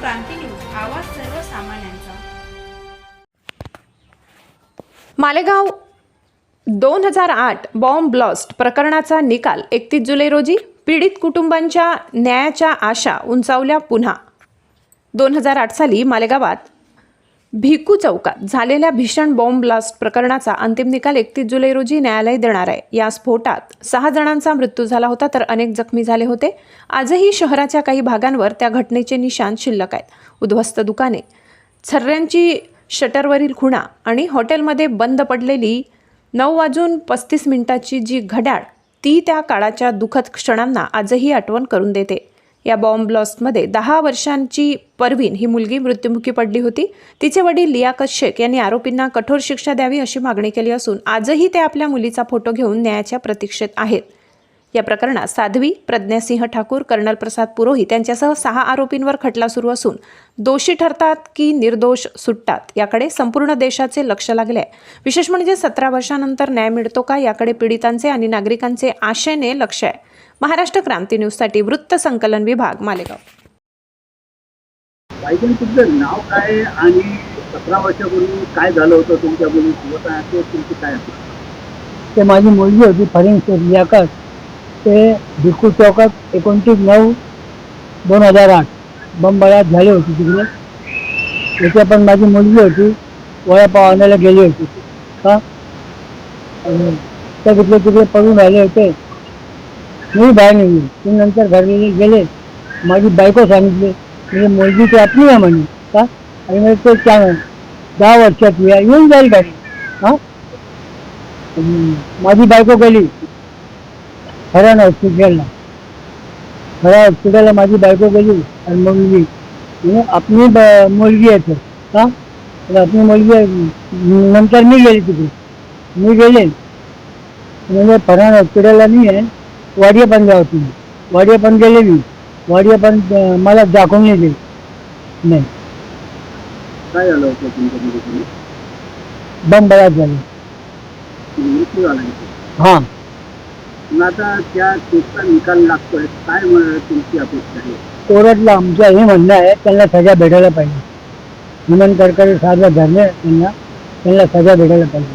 क्रांती news आवाज सर्वसामान्यांचा. मालेगाव दोन हजार आठ बॉम्ब ब्लॉस्ट प्रकरणाचा निकाल एकतीस जुलै रोजी पीडित कुटुंबांच्या न्यायाच्या आशा उंचावल्या पुन्हा. दोन हजार आठ साली मालेगावात भिकू चौकात झालेल्या भीषण बॉम्ब ब्लास्ट प्रकरणाचा अंतिम निकाल एकतीस जुलै रोजी न्यायालय देणार आहे. या स्फोटात सहा जणांचा मृत्यू झाला होता तर अनेक जखमी झाले होते. आजही शहराच्या काही भागांवर त्या घटनेचे निशाण शिल्लक आहेत. उद्ध्वस्त दुकाने छर्ऱ्यांची शटरवरील खुणा आणि हॉटेलमध्ये बंद पडलेली नऊ वाजून पस्तीस मिनिटाची जी घड्याळ ती त्या काळाच्या दुःखद क्षणांना आजही आठवण करून देते. या बॉम्ब ब्लॉस्टमध्ये दहा वर्षांची परवीन ही मुलगी मृत्युमुखी पडली होती. तिचे वडील लियाकत शेख यांनी आरोपींना कठोर शिक्षा द्यावी अशी मागणी केली असून आजही ते आपल्या मुलीचा फोटो घेऊन न्यायाच्या प्रतीक्षेत आहेत. या प्रकरणात साध्वी प्रज्ञासिंह ठाकूर कर्नल प्रसाद पुरोहित यांच्यासह सहा आरोपींवर खटला सुरू असून दोषी ठरतात की निर्दोष सुटतात याकडे संपूर्ण देशाचे लक्ष लागले आहे. विशेष म्हणजे सतरा वर्षानंतर न्याय मिळतो का याकडे पीडितांचे आणि नागरिकांचे आशेने लक्ष आहे. महाराष्ट्र क्रांती न्यूजसाठी वृत्त संकलन विभाग मालेगाव. बायजन तुमचं नाव काय आणि सतरा वर्षापूर्वी काय झालं होतं तुमच्या मुलीसोबत आणि ते तुमची काय? ते माझी मुलगी होती फरीन शेख लियाकत ते भिकू चौकात एकोणतीस नऊ दोन हजार आठ बंबळ्यात झाले होते तिकडे. तिथे पण माझी मुलगी होती वडापाव आणायला गेली होती. का? त्या तिकडे तिकडे पडून राहिले होते. मी बाहेर निघली ते नंतर घरी गेले. माझी बायको सांगितली म्हणजे मुलगी ती आपली आहे म्हणे का? आणि मग ते चांगलं दहा वर्षात या येऊन जाईल गाडी हा? माझी बायको गेली. हरण हॉस्पिटलला. खऱ्या हॉस्पिटलला माझी बायको गेली आणि मुलगी म्हणजे आपली ब- मुलगी आहे का? तर आपली मुलगी आहे. नंतर मी गेली तिकडे. मी गेले. म्हणजे फरान हॉस्पिटलला मी आहे. वाडिया पण जाऊ तुम्ही वाडिया पण गेले मी वाडिया पण अं, मला दाखवून दिली नाही. काय झालं होतं तुमच्या मुलीकडे झाले मृत्यू झाला इथे. हां. मग आता त्या केसचा निकाल लागतोय. काय म- तुमची अपेक्षा आहे? आमचं हे म्हणणं आहे त्यांना सजा भेटायला पाहिजे. हेमंत करकरे साधा धरले त्यांना त्यांना सजा भेटायला पाहिजे.